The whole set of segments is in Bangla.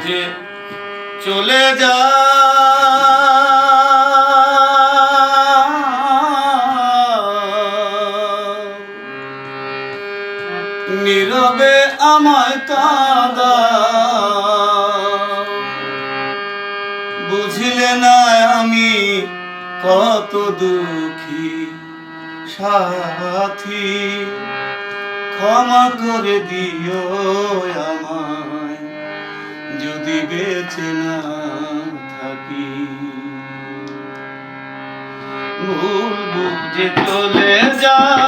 বুঝে চলে যা। নীরবে আমায় কাদা। বুঝিলে না আমি কত দুঃখী সাথী। ক্ষমা করে দিও আমায়। যদি থাকি। ভুল বুঝে চলে যাও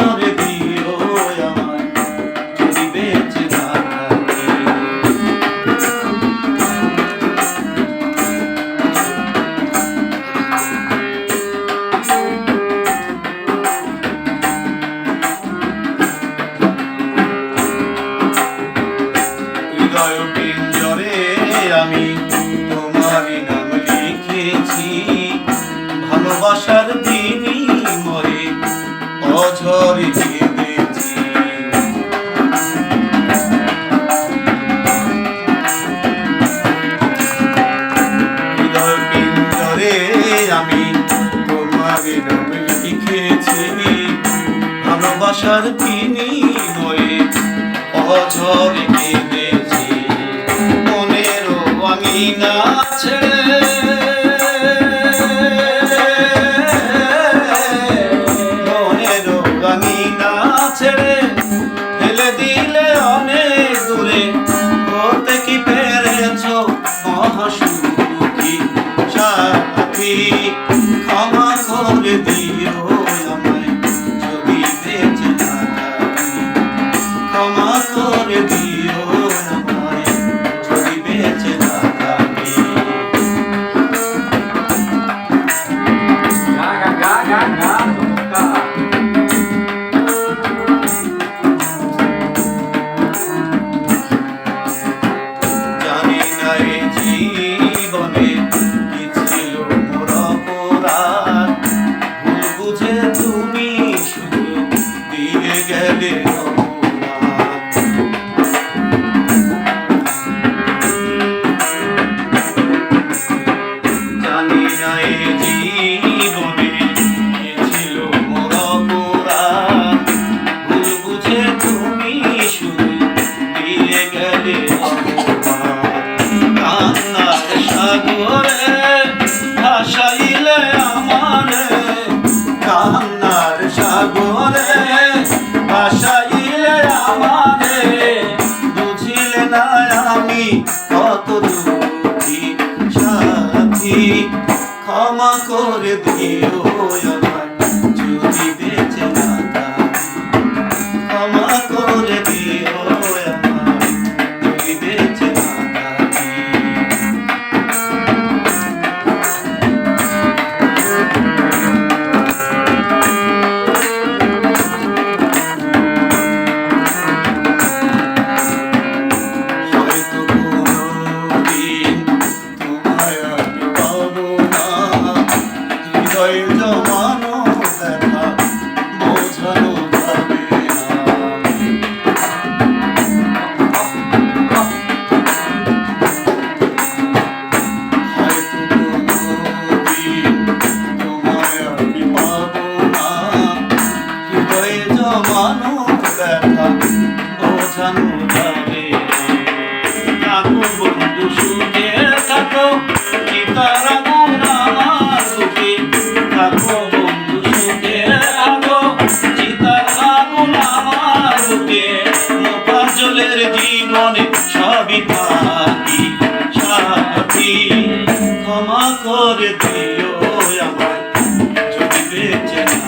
ক্ষমা করে ভালোবাসার বিনিময়ে অঝরে কেঁদেছি। মনের আঙিনা ছেড়ে মনের আঙিনা ছেড়ে ফেলে দিলে ক্ষমা করে দিও। জানি নাই এই আমারে বুঝিলে আমি কত ক্ষমা করে দিও। মনে সবই থাকি সাথী ক্ষমা করে দিও আমায়, যদি বেঁচে না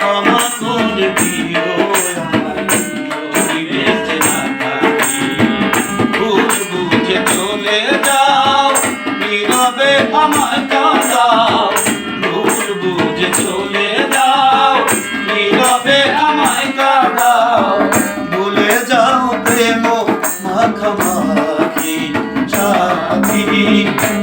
ক্ষমা করে দিও আমায়, যদি বেঁচে না থাকি। ভুল বুঝে চলে যাও, নীরবে আমায় কাঁদাও। Thank you.